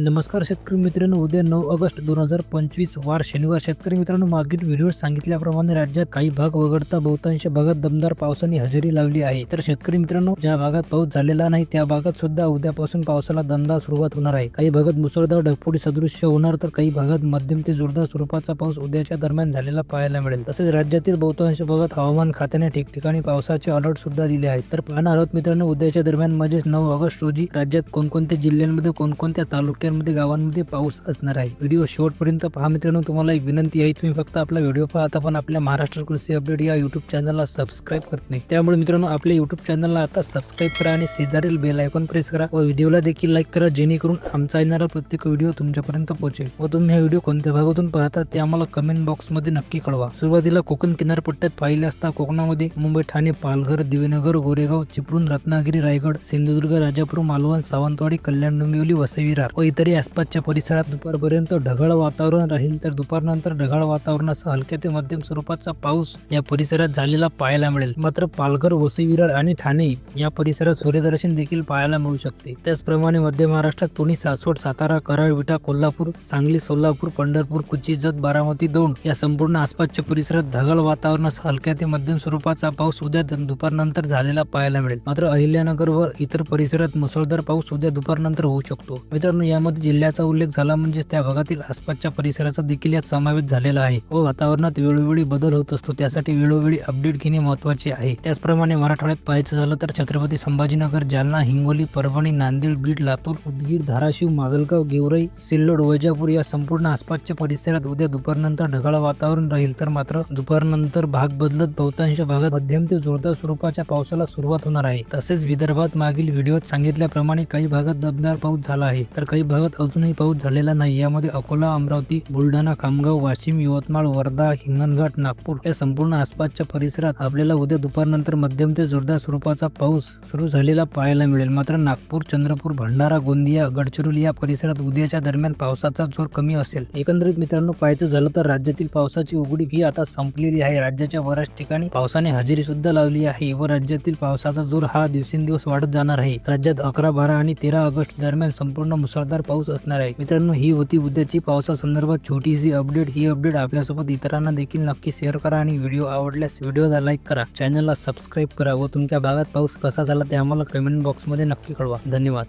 नमस्कार शेतकरी मित्रांनो उद्या नऊ ऑगस्ट दोन हजार पंचवीस वार शनिवार. शेतकरी मित्रांनो मागील व्हिडिओ सांगितल्याप्रमाणे राज्यात काही भाग वगळता बहुतांश भागात दमदार पावसाने हजेरी लावली आहे. तर शेतकरी मित्रांनो ज्या भागात पाऊस झालेला नाही त्या भागात सुद्धा उद्यापासून पावसाला दमदार सुरुवात होणार आहे. काही भागात मुसळधार ढगफोडी सदृश्य होणार तर काही भागात मध्यम ते जोरदार स्वरूपाचा पाऊस उद्याच्या दरम्यान झालेला पाहायला मिळेल. तसेच राज्यातील बहुतांश भागात हवामान खात्याने ठिकठिकाणी पावसाचे अलर्ट सुद्धा दिले आहेत. तर पाहणार आहोत मित्रांनो उद्याच्या दरम्यान म्हणजेच नऊ ऑगस्ट रोजी राज्यात कोणकोणत्या जिल्ह्यांमध्ये कोणकोणत्या तालुक्यात तालुक्यांमध्ये गावांमध्ये पाऊस असणार आहे. व्हिडिओ शेवटपर्यंत पहा मित्रांनो तुम्हाला एक विनंती आहे तुम्ही फक्त आपला व्हिडिओ पाहता पण आपल्या महाराष्ट्र कृषी अपडेट या युट्यूब चॅनलला सबस्क्राईब करत नाही. त्यामुळे मित्रांनो आपल्या युट्यूब चॅनलला आता सबस्क्राईब करा आणि शेजारील बेल आयकॉन प्रेस करा व व्हिडिओला देखील लाईक करा जेणेकरून आमचा येणारा प्रत्येक व्हिडिओ तुमच्यापर्यंत पोहोचेल. व तुम्ही हा व्हिडिओ कोणत्या भागातून पाहता ते आम्हाला कमेंट बॉक्समध्ये नक्की कळवा. सुरुवातीला कोकण किनारपट्ट्यात पाहिले असता कोकणामध्ये मुंबई ठाणे पालघर दिवेनगर गोरेगाव चिपळूण रत्नागिरी रायगड सिंधुदुर्ग राजापूर मालवण सावंतवाडी कल्याण डोंबिवली वसई विरार व तरी आसपासच्या परिसरात दुपारपर्यंत ढगाळ वातावरण राहील तर दुपारनंतर ढगाळ वातावरणासह हलक्या ते मध्यम स्वरूपाचा पाऊस या परिसरात झालेला पाहायला मिळेल. मात्र पालघर वसई विरार आणि ठाणे या परिसरात सूर्यदर्शन देखील पाहायला मिळू शकते. त्याचप्रमाणे मध्य महाराष्ट्रात पुणे सासवड सातारा कराड विटा कोल्हापूर सांगली सोलापूर पंढरपूर कुची जत बारामती दौंड या संपूर्ण आसपासच्या परिसरात ढगाळ वातावरणासह हलक्या ते मध्यम स्वरूपाचा पाऊस उद्या दुपारनंतर झालेला पाहायला मिळेल. मात्र अहिल्यानगर व इतर परिसरात मुसळधार पाऊस उद्या दुपारनंतर होऊ शकतो. मित्रांनो यामध्ये जिल्ह्याचा उल्लेख झाला म्हणजेच त्या भागातील आसपासच्या परिसराचा देखील यात समावेश झालेला आहे व वातावरणात वेळोवेळी बदल होत असतो. त्यासाठी वेळोवेळी अपडेट घेणे महत्त्वाचे आहे. त्याचप्रमाणे मराठवाड्यात पाहायचं झालं तर छत्रपती संभाजीनगर जालना हिंगोली परभणी नांदेड बीड लातूर उदगीर धाराशिव माजलगाव गेवराई सिल्लोड वैजापूर या संपूर्ण आसपासच्या परिसरात उद्या दुपारनंतर ढगाळ वातावरण राहील. तर मात्र दुपारनंतर भाग बदलत बहुतांश भागात मध्यम ते जोरदार स्वरूपाच्या पावसाला सुरुवात होणार आहे. तसेच विदर्भात मागील व्हिडिओत सांगितल्याप्रमाणे काही भागात दमदार पाऊस झाला आहे. तर काही भागात अजूनही पाऊस झालेला नाही. यामध्ये अकोला अमरावती बुलढाणा खामगाव वाशिम यवतमाळ वर्धा हिंगणघाट नागपूर या संपूर्ण आसपासच्या परिसरात आपल्याला उद्या दुपारनंतर मध्यम ते जोरदार स्वरूपाचा पाऊस सुरू झालेला पाहायला मिळेल. मात्र नागपूर चंद्रपूर भंडारा गोंदिया गडचिरोली या परिसरात उद्याच्या दरम्यान पावसाचा जोर कमी असेल. एकंदरीत मित्रांनो पाहायचं झालं तर राज्यातील पावसाची उघडी ही आता संपलेली आहे. राज्याच्या बऱ्याच ठिकाणी पावसाने हजेरी सुद्धा लावली आहे व राज्यातील पावसाचा जोर हा दिवसेंदिवस वाढत जाणार आहे. राज्यात अकरा बारा आणि तेरा ऑगस्ट दरम्यान संपूर्ण मुसळधार पाऊस असणार आहे. मित्रांनो ही होती उद्याची पावसासंदर्भात छोटीशी अपडेट. ही अपडेट आपल्यासोबत इतरांना देखील नक्की शेअर करा आणि व्हिडिओ आवडल्यास व्हिडिओला लाईक करा. चॅनलला सबस्क्राईब करा व तुमच्या भागात पाऊस कसा झाला ते आम्हाला कमेंट बॉक्समध्ये नक्की कळवा. धन्यवाद.